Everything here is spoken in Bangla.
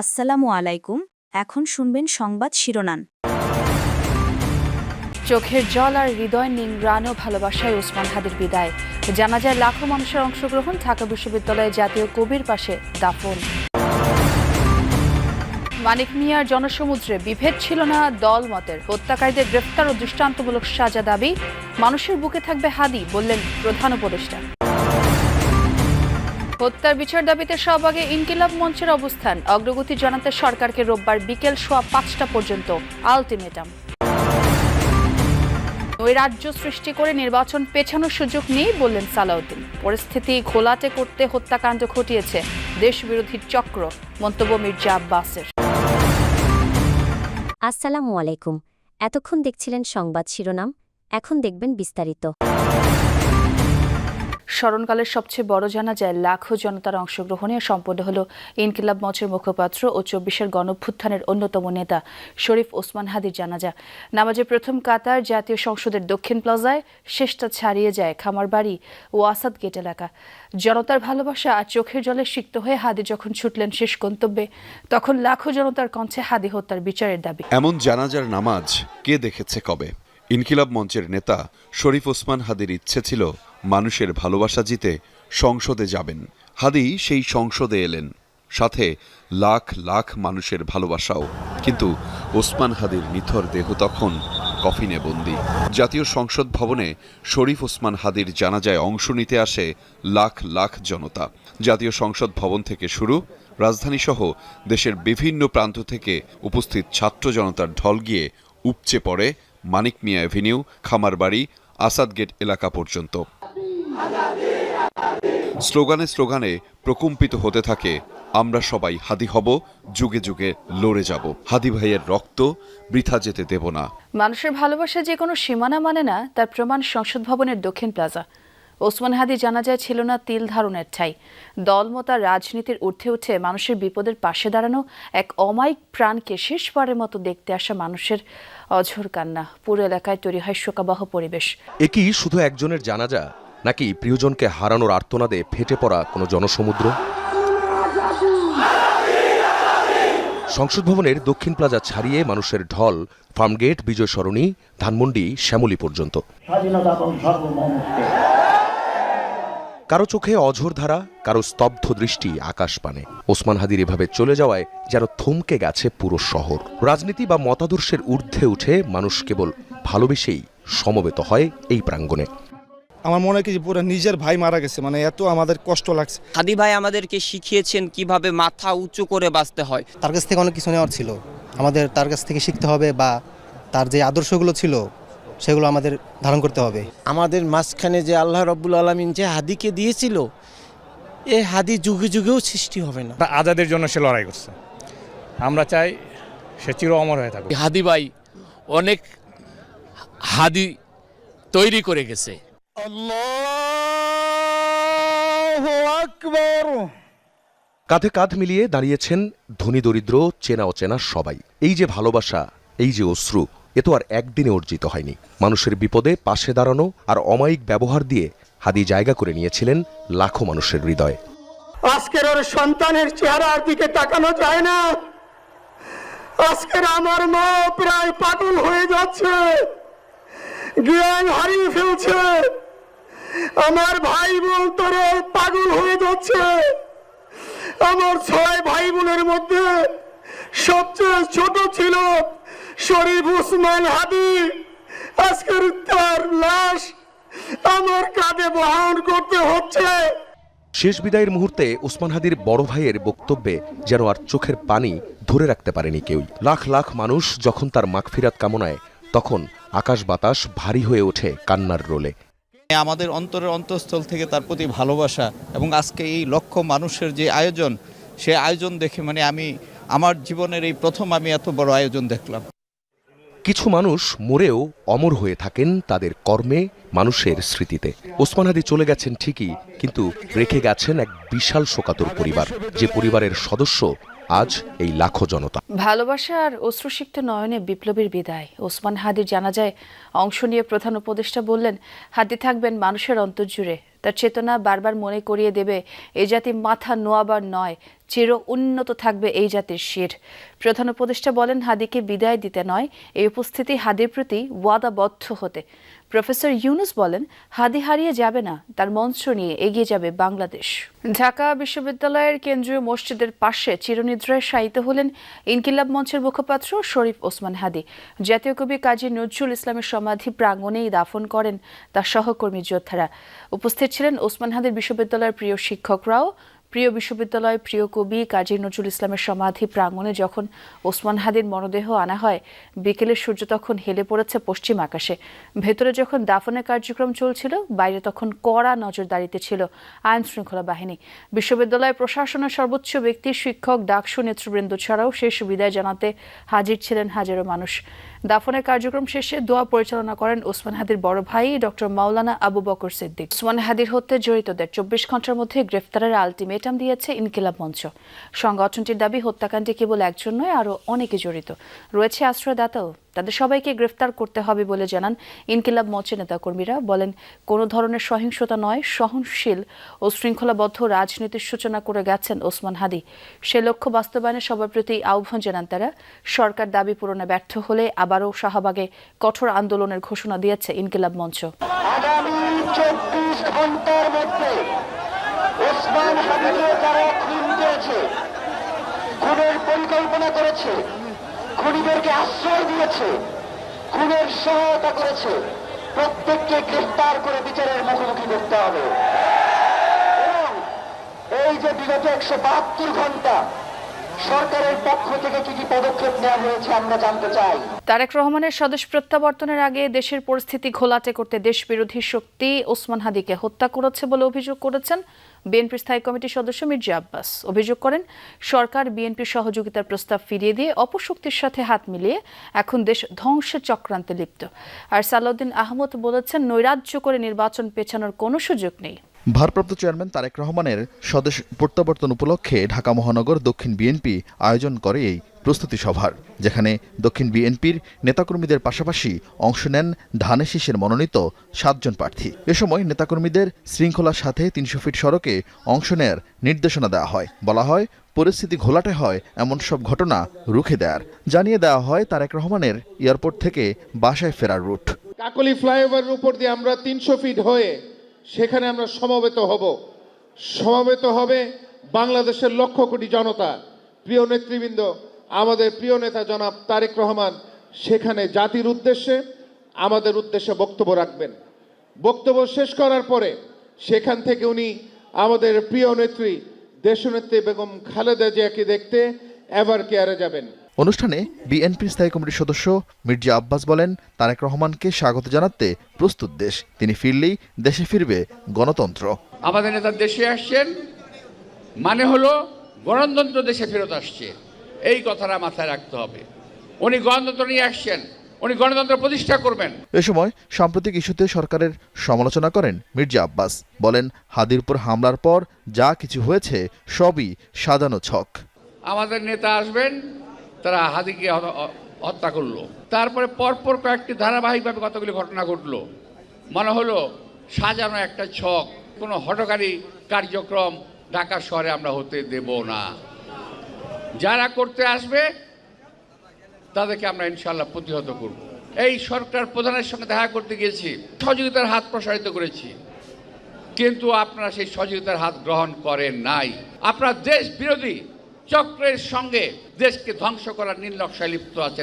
আসসালামু আলাইকুম, এখন শুনবেন সংবাদ শিরোনাম। চোখের জল আর হৃদয় নিংড়ানো ভালোবাসায় ওসমান হাদির বিদায়। জানা যায় লাখো মানুষের অংশগ্রহণ ঢাকা বিশ্ববিদ্যালয়ে জাতীয় কবির পাশে দাফন। মানিক মিয়ার জনসমুদ্রে বিভেদ ছিল না দল মতের হত্যাকারীদের গ্রেফতার ও দৃষ্টান্তমূলক সাজা দাবি, মানুষের বুকে থাকবে হাদি, বললেন প্রধান উপদেষ্টা। হত্যার বিচার দাবিতে সহভাগে ইনকিলাব মঞ্চের অবস্থান। অগ্রগতি জানাতে সরকারকে রোববার বিকেল সোয়া পাঁচটা পর্যন্ত। আলটিমেটাম। ওই রাজ্য সৃষ্টি করে নির্বাচন পেছানোর সুযোগ নেই বললেন সালাউদ্দিন। পরিস্থিতি ঘোলাটে করতে হত্যাকাণ্ড ঘটিয়েছে দেশবিরোধী চক্র, মন্তব্য মির্জা আব্বাসের। আসসালামু আলাইকুম। এতক্ষণ দেখছিলেন সংবাদ শিরোনাম, এখন দেখবেন বিস্তারিত। স্মরণকালের সবচেয়ে বড় জানা যায় লাখো জনতার অংশগ্রহণে সম্পন্ন হল ইনকিলাব মঞ্চের মুখপাত্র ও চব্বিশের গণভ্যুত্থানের অন্যতম নেতা শরীফ ওসমান হাদির জানাজা। নামাজের প্রথম কাতার জাতীয় সংসদের দক্ষিণ প্লাজায়, শেষটা ছাড়িয়ে যায় খামারবাড়ি ও আসাদ গেট এলাকা। জনতার ভালোবাসা আর চোখের জলে সিক্ত হয়ে হাদি যখন ছুটলেন শেষ গন্তব্যে, তখন লাখো জনতার কণ্ঠে হাদি হত্যার বিচারের দাবি। এমন জানাজার নামাজ কে দেখেছে কবে? ইনকিলাব মঞ্চের নেতা শরীফ ওসমান হাদির ইচ্ছে ছিল মানুষের ভালোবাসা জিতে সংসদে যাবেন। হাদি সেই সংসদে এলেন। সাথে লাখ লাখ মানুষের ভালোবাসাও। কিন্তু ওসমান হাদির নিথর দেহ তখন কফিনে বন্দি। জাতীয় সংসদ ভবনে শরীফ ওসমান হাদির জানাজায় অংশ নিতে আসে লাখ লাখ জনতা। জাতীয় সংসদ ভবন থেকে শুরু রাজধানীসহ দেশের বিভিন্ন প্রান্ত থেকে উপস্থিত ছাত্র জনতার ঢল গিয়ে উপচে পড়ে মানিক মিয়া অ্যাভিনিউ খামারবাড়ি আসাদ গেট এলাকা পর্যন্ত। স্লোগানে স্লোগানে প্রকম্পিত হতে থাকে আমরা সবাই হাদি হব যুগে যুগে লড়ে যাব। হাদি ভাইয়ের রক্ত বৃথা যেতে দেব না। মানুষের ভালোবাসা যে কোনো সীমানা মানে না তার প্রমাণ সংসদ ভবনের দক্ষিণ প্লাজা। ওসমান হাদি জানাজায় ছিল না তিল ধারণের ঠাই। দলমতা রাজনীতির ঊর্ধ্বে উঠে মানুষের বিপদের পাশে দাঁড়ানো এক অমায়িক প্রাণকে শেষবারের মতো দেখতে আসা মানুষের অঝোর কান্না। পুরো এলাকায় তৈরি হয় শোকাবহ পরিবেশ। এ কি শুধু একজনের জানাজা নাকি প্রিয়জনকে হারানোর আর্তনাদে ফেটে পড়া কোনো জনসমুদ্র? সংসদ ভবনের দক্ষিণ প্লাজা ছাড়িয়ে মানুষের ঢল, ফার্মগেট, বিজয় সরণি, ধানমন্ডি, শ্যামলী পর্যন্ত। কারও চোখে অঝোর ধারা, কারও স্তব্ধ দৃষ্টি আকাশ পানে। ওসমান হাদির এভাবে চলে যাওয়ায় যেন থমকে গেছে পুরো শহর। রাজনীতি বা মতাদর্শের ঊর্ধ্বে উঠে মানুষ কেবল ভালোবেসেই সমবেত হয় এই প্রাঙ্গণে। আমার মনে হয় কি যে পুরো নিজের ভাই মারা গেছে মানে এত আমাদের কষ্ট লাগছে। হাদি ভাই আমাদেরকে শিখিয়েছেন কীভাবে মাথা উঁচু করে বাঁচতে হয়। তার কাছ থেকে অনেক কিছু নেওয়ার ছিল। আমাদের তার কাছ থেকে শিখতে হবে বা তার যে আদর্শগুলো ছিল সেগুলো আমাদের ধারণ করতে হবে। আমাদের মাঝখানে যে আল্লাহ রব্বুল আলমিন যে হাদিকে দিয়েছিল এ হাদি যুগে যুগেও সৃষ্টি হবে না। আজাদের জন্য সে লড়াই করছে। আমরা চাই সে চির অমর হয়ে থাকুক। হাদি ভাই অনেক হাদি তৈরি করে গেছে। কাঁধে কাঁধ মিলিয়ে দাঁড়িয়েছেন ধনী দরিদ্র চেনা অচেনা সবাই। এই যে ভালোবাসা এই যে অশ্রু এ তো আর একদিনে অর্জিত হয়নি। মানুষের বিপদে পাশে দাঁড়ানো আর অমায়িক ব্যবহার দিয়ে হাদি জায়গা করে নিয়েছিলেন লাখো মানুষের হৃদয়ে। আজকের ওর সন্তানের চেহারার দিকে তাকানো যায় না। আজকের আমার মা প্রায় পাগল হয়ে যাচ্ছে। জ্ঞান হারিয়ে ফেলছে। আমার ভাই বোন তোরে পাগল হয়ে যাচ্ছে। আমার ছয় ভাই বোনের মধ্যে সবচেয়ে ছোট ছিল শরীফ উসমান হাদি। আজকের তার লাশ আমার কাঁধে বহন করতে হচ্ছে। শেষ বিদায়ের মুহূর্তে ওসমান হাদির বড় ভাইয়ের বক্তব্যে যেন আর চোখের পানি ধরে রাখতে পারেনি কেউই লাখ লাখ মানুষ যখন তার মাগফিরাত কামনায়, তখন আকাশ বাতাস ভারী হয়ে ওঠে কান্নার রোলে। আমাদের অন্তরের অন্তঃস্থল থেকে তার প্রতি ভালোবাসা এবং আজকে এই লক্ষ মানুষের যে আয়োজন, সে আয়োজন দেখে মানে আমি, আমার জীবনের এই প্রথম আমি এত বড় আয়োজন দেখলাম। কিছু মানুষ মরেও অমর হয়ে থাকেন তাদের কর্মে, মানুষের স্মৃতিতে। ওসমান হাদি চলে গেছেন ঠিকই, কিন্তু রেখে গেছেন এক বিশাল শোকাতর পরিবার, যে পরিবারের সদস্য আজ এই লাখো জনতা। ভালোবাসা আর অশ্রুসিক্ত নয়নে বিপ্লবীর বিদায়। ওসমান হাদির জানাজায় অংশ নিয়ে প্রধান উপদেষ্টা বললেন হাদি থাকবেন মানুষের অন্তর্জুড়ে। তার চেতনা বারবার মনে করিয়ে দেবে এই জাতি মাথা নোয়াবার নয়, চির উন্নত থাকবে এই জাতির শির। প্রধান উপদেষ্টা বলেন, হাদিকে বিদায় দিতে নয়, এই উপস্থিতি হাদির প্রতি ওয়াদাবদ্ধ হতে। প্রফেসর ইউনুস বলেন, হাদি হারিয়ে যাবে না, তার মঞ্চ নিয়ে এগিয়ে যাবে বাংলাদেশ। ঢাকা বিশ্ববিদ্যালয়ের কেন্দ্রীয় মসজিদের পাশে চিরনিদ্রায় শায়িত হলেন ইনকিলাব মঞ্চের মুখপাত্র শরীফ ওসমান হাদি। জাতীয় কবি কাজী নজরুল ইসলামের সমাধি প্রাঙ্গণেই দাফন করেন তার সহকর্মী যোদ্ধারা। উপস্থিত ছিলেন ওসমান হাদির বিশ্ববিদ্যালয়ের প্রিয় শিক্ষকরাও। প্রিয় বিশ্ববিদ্যালয় প্রিয় কবি কাজী নজরুল ইসলামের সমাধি প্রাঙ্গণে যখন ওসমান হাদির মরদেহ আনা হয় বিকেলের সূর্য তখন হেলে পড়েছে পশ্চিম আকাশে। ভেতরে যখন দাফনের কার্যক্রম চলছিল, বাইরে তখন কড়া নজরদারিতে ছিল আইন শৃঙ্খলা বাহিনী। বিশ্ববিদ্যালয় প্রশাসনের সর্বোচ্চ ব্যক্তি শিক্ষক ডাকসু নেতৃবৃন্দ ছাড়াও শেষ বিদায় জানাতে হাজির ছিলেন হাজারো মানুষ। দাফনের কার্যক্রম শেষে দোয়া পরিচালনা করেন ওসমান হাদির বড় ভাই ডক্টর মাওলানা আবু বকর সিদ্দিক। ওসমান হাদির হত্যে জড়িতদের চব্বিশ ঘণ্টার মধ্যে গ্রেফতারের আলটিমেটাম দিয়েছে ইনকিলাব মঞ্চ। সংগঠনটির দাবি, হত্যাকাণ্ডে কেবল একজন নয়, আরও অনেকে জড়িত। রয়েছে আশ্রয়দাতাও। তাদের সবাইকে গ্রেফতার করতে হবে বলে জানান ইনকিলাব মঞ্চের নেতাকর্মীরা। বলেন, কোনো ধরনের সহিংসতা নয়, সহনশীল ও শৃঙ্খলাবদ্ধ রাজনীতির সূচনা করে গেছেন ওসমান হাদি। সে লক্ষ্য বাস্তবায়নে সবার প্রতি আহ্বান জানান তারা। সরকার দাবি পূরণে ব্যর্থ হলে আবারও শাহবাগে কঠোর আন্দোলনের ঘোষণা দিয়েছে ইনকিলাব মঞ্চ। পরিকল্পনা করেছে। খুনিদেরকে আশ্রয় দিয়েছে, খুনের সহায়তা করেছে। প্রত্যেককে গ্রেফতার করে বিচারের মুখোমুখি করতে হবে। এবং এই যে বিগত একশো বাহাত্তর ঘণ্টা সরকারের পক্ষ থেকে কি কি পদক্ষেপ নেওয়া হয়েছে আমরা জানতে চাই। তারেক রহমানের স্বদেশ প্রত্যাবর্তনের আগে দেশের পরিস্থিতি ঘোলাটে করতে দেশ বিরোধী শক্তি ওসমান হাদিকে হত্যা করেছে বলে অভিযোগ করেছেন বিএনপির স্থায়ী কমিটির সদস্য মির্জা আব্বাস। অভিযোগ করেন, সরকার বিএনপির সহযোগিতার প্রস্তাব ফিরিয়ে দিয়ে অপশক্তির সাথে হাত মিলিয়ে এখন দেশ ধ্বংসের চক্রান্তে লিপ্ত। আর সালাউদ্দিন আহমদ বলেছেন, নৈরাজ্য করে নির্বাচন পেছানোর কোনো সুযোগ নেই। ভারপ্রাপ্ত চেয়ারম্যান তারেক রহমানের স্বদেশ প্রত্যাবর্তন উপলক্ষে ঢাকা মহানগর দক্ষিণ বিএনপি আয়োজন করে এই প্রস্তুতি সভার, যেখানে দক্ষিণ বিএনপির নেতাকর্মীদের পাশাপাশি অংশ নেন ধানে শীষের মনোনীত সাতজন প্রার্থী। এ সময় নেতাকর্মীদের শৃঙ্খলার সাথে তিনশো ফিট সড়কে অংশ নেয়ার নির্দেশনা দেওয়া হয়। বলা হয়, পরিস্থিতি ঘোলাটে হয়, এমন সব ঘটনা রুখে দেয়ার। জানিয়ে দেওয়া হয়, তারেক রহমানের এয়ারপোর্ট থেকে বাসায় ফেরার রুট। কাকলি ফ্লাইওভারের উপর দিয়ে আমরা তিনশো ফিট হয়ে সেখানে আমরা সমবেত হব। সমবেত হবে বাংলাদেশের লক্ষ কোটি জনতা। প্রিয় নেতৃবৃন্দ, আমাদের প্রিয় নেতা জনাব তারেক রহমান সেখানে জাতির উদ্দেশ্যে আমাদের উদ্দেশ্যে বক্তব্য রাখবেন। বক্তব্য শেষ করার পরে সেখান থেকে উনি আমাদের প্রিয় নেত্রী, দেশনেত্রী বেগম খালেদা জিয়াকে দেখতে এভার কেয়ারে যাবেন। অনুষ্ঠানে বিএনপির স্থায়ী কমিটির সদস্য মির্জা আব্বাস বলেন তারেক রহমানকে স্বাগত জানাতে প্রস্তুত দেশ। তিনি ফিরলেই দেশে ফিরবে গণতন্ত্র। আমাদের নেতা দেশে আসছেন মানে হলো গণতন্ত্র দেশে ফেরত আসছে। এই কথাটা মাথায় রাখতে হবে। উনি গণতন্ত্র নিয়ে আসছেন উনি গণতন্ত্র প্রতিষ্ঠা করবেন। এ সময় সাম্প্রতিক ইস্যুতে সরকারের সমালোচনা করেন মির্জা আব্বাস। বলেন হাদিরপুর হামলার পর যা কিছু হয়েছে সবই সাজানো ছক। আমাদের নেতা আসবেন তারা হাদিকে হত্যা করল। তারপরে পরপর কয়েকটি ধারাবাহিকভাবে কতগুলি ঘটনা ঘটলো। মনে হলো সাজানো একটা ছক, কোনো হটকারী কার্যক্রম ঢাকা শহরে আমরা হতে দেব না। যারা করতে আসবে, তাদেরকে আমরা ইনশাল্লাহ প্রতিহত করব। এই সরকার প্রধানের সঙ্গে দেখা করতে গিয়েছি, সহযোগিতার হাত প্রসারিত করেছি। কিন্তু আপনারা সেই সহযোগিতার হাত গ্রহণ করেন নাই। আপনারা দেশ বিরোধী চক্রের সঙ্গে দেশকে ধ্বংস করার নির্লক্ষায় লিপ্ত আছেন।